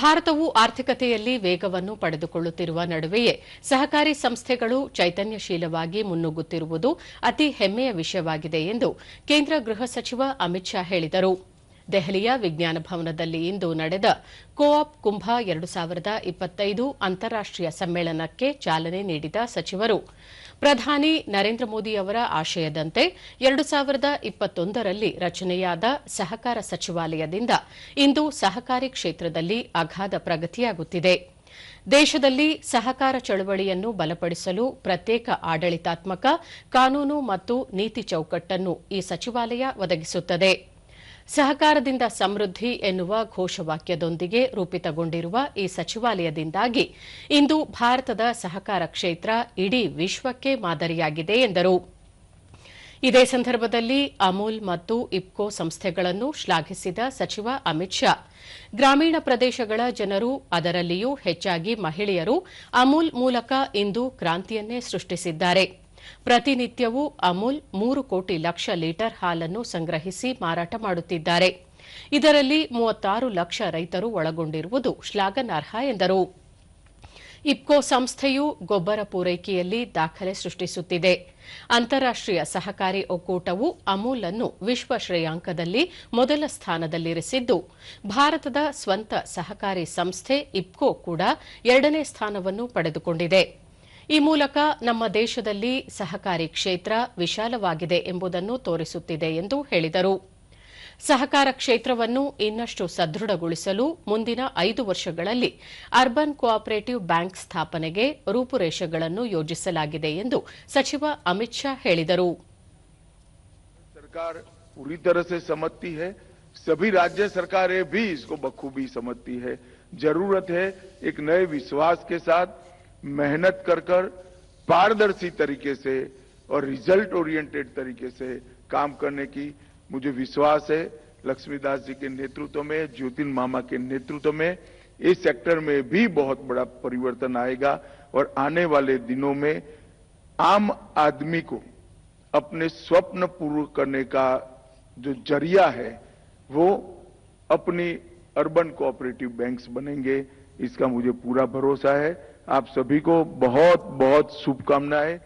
ಭಾರತವು ಆರ್ಥಿಕತೆಯಲ್ಲಿ ವೇಗವನ್ನು ಪಡೆದುಕೊಳ್ಳುತ್ತಿರುವ ನಡುವೆಯೇ ಸಹಕಾರಿ ಸಂಸ್ಥೆಗಳು ಚೈತನ್ಯಶೀಲವಾಗಿ ಮುನ್ನುಗ್ಗುತ್ತಿರುವುದು ಅತಿ ಹೆಮ್ಮೆಯ ವಿಷಯವಾಗಿದೆ ಎಂದು ಕೇಂದ್ರ ಗೃಹ ಸಚಿವ ಅಮಿತ್ ಶಾ ಹೇಳಿದರು. ದೆಹಲಿಯ ವಿಜ್ಞಾನ ಭವನದಲ್ಲಿ ಇಂದು ನಡೆದ ಕೋಆಪ್ ಕುಂಭ ಎರಡು ಸಾವಿರದ ಇಪ್ಪತ್ತೈದು ಅಂತಾರಾಷ್ಟೀಯ ಸಮ್ಮೇಳನಕ್ಕೆ ಚಾಲನೆ ನೀಡಿದ ಸಚಿವರು, ಪ್ರಧಾನಿ ನರೇಂದ್ರ ಮೋದಿ ಅವರ ಆಶಯದಂತೆ ಎರಡು ಸಾವಿರದ ಇಪ್ಪತ್ತೊಂದರಲ್ಲಿ ರಚನೆಯಾದ ಸಹಕಾರ ಸಚಿವಾಲಯದಿಂದ ಇಂದು ಸಹಕಾರಿ ಕ್ಷೇತ್ರದಲ್ಲಿ ಅಗಾಧ ಪ್ರಗತಿಯಾಗುತ್ತಿದೆ. ದೇಶದಲ್ಲಿ ಸಹಕಾರ ಚಳವಳಿಯನ್ನು ಬಲಪಡಿಸಲು ಪ್ರತ್ಯೇಕ ಆಡಳಿತಾತ್ಮಕ ಕಾನೂನು ಮತ್ತು ನೀತಿ ಚೌಕಟ್ಟನ್ನು ಈ ಸಚಿವಾಲಯ ಒದಗಿಸುತ್ತದೆ. ಸಹಕಾರದಿಂದ ಸಮೃದ್ಧಿ ಎನ್ನುವ ಘೋಷವಾಕ್ಯದೊಂದಿಗೆ ರೂಪಿತಗೊಂಡಿರುವ ಈ ಸಚಿವಾಲಯದಿಂದಾಗಿ ಇಂದು ಭಾರತದ ಸಹಕಾರ ಕ್ಷೇತ್ರ ಇಡೀ ವಿಶ್ವಕ್ಕೆ ಮಾದರಿಯಾಗಿದೆ ಎಂದರು. ಇದೇ ಸಂದರ್ಭದಲ್ಲಿ ಅಮೂಲ್ ಮತ್ತು ಇಪ್ಕೋ ಸಂಸ್ಥೆಗಳನ್ನು ಶ್ಲಾಘಿಸಿದ ಸಚಿವ ಅಮಿತ್ ಶಾ, ಗ್ರಾಮೀಣ ಪ್ರದೇಶಗಳ ಜನರು ಅದರಲ್ಲಿಯೂ ಹೆಚ್ಚಾಗಿ ಮಹಿಳೆಯರು ಅಮೂಲ್ ಮೂಲಕ ಇಂದು ಕ್ರಾಂತಿಯನ್ನೇ ಸೃಷ್ಟಿಸಿದ್ದಾರೆ. ಪ್ರತಿನಿತ್ಯವೂ ಅಮೂಲ್ ಮೂರು ಕೋಟಿ ಲಕ್ಷ ಲೀಟರ್ ಹಾಲನ್ನು ಸಂಗ್ರಹಿಸಿ ಮಾರಾಟ ಮಾಡುತ್ತಿದ್ದಾರೆ. ಇದರಲ್ಲಿ ಮೂವತ್ತಾರು ಲಕ್ಷ ರೈತರು ಒಳಗೊಂಡಿರುವುದು ಶ್ಲಾಘನಾರ್ಹ ಎಂದರು. ಇಪ್ಕೋ ಸಂಸ್ಥೆಯು ಗೊಬ್ಬರ ಪೂರೈಕೆಯಲ್ಲಿ ದಾಖಲೆ ಸೃಷ್ಟಿಸುತ್ತಿದೆ. ಅಂತಾರಾಷ್ಟೀಯ ಸಹಕಾರಿ ಒಕ್ಕೂಟವು ಅಮೂಲ್ ಅನ್ನು ವಿಶ್ವ ಶ್ರೇಯಾಂಕದಲ್ಲಿ ಮೊದಲ ಸ್ಥಾನದಲ್ಲಿರಿಸಿದ್ದು, ಭಾರತದ ಸ್ವಂತ ಸಹಕಾರಿ ಸಂಸ್ಥೆ ಇಪ್ಕೋ ಕೂಡ ಎರಡನೇ ಸ್ಥಾನವನ್ನು ಪಡೆದುಕೊಂಡಿದೆ. ಈ ಮೂಲಕ ನಮ್ಮ ದೇಶದಲ್ಲಿ ಸಹಕಾರಿ ಕ್ಷೇತ್ರ ವಿಶಾಲವಾಗಿದೆ ಎಂಬುದನ್ನು ತೋರಿಸುತ್ತಿದೆ ಎಂದು ಹೇಳಿದರು ಸಹಕಾರ ಕ್ಷೇತ್ರವನ್ನು ಇನ್ನಷ್ಟು ಸದೃಢಗೊಳಿಸಲು ಮುಂದಿನ ಐದು ವರ್ಷಗಳಲ್ಲಿ ಅರ್ಬನ್ ಕೋಆಪರೇಟಿವ್ ಬ್ಯಾಂಕ್ ಸ್ಥಾಪನೆಗೆ ರೂಪುರೇಷೆಗಳನ್ನು ಯೋಜಿಸಲಾಗಿದೆ ಎಂದು ಸಚಿವ ಅಮಿತ್ ಶಾ ಹೇಳಿದರು सरकार पूरी तरह से समझती है सभी राज्य सरकारें भी इसको बखूबी समझती है जरूरत है एक नए विश्वास के साथ मेहनत कर कर पारदर्शी तरीके से और रिज़ल्ट ओरिएंटेड तरीके से काम करने की मुझे विश्वास है। लक्ष्मीदास जी के नेतृत्व में, ज्योतिन मामा के नेतृत्व में इस सेक्टर में भी बहुत बड़ा परिवर्तन आएगा और आने वाले दिनों में आम आदमी को अपने स्वप्न पूर्ण करने का जो ज़रिया है, वो अपनी अर्बन कोऑपरेटिव बैंक्स बनेंगे। इसका मुझे पूरा भरोसा है। आप सभी को बहुत बहुत शुभकामनाएँ।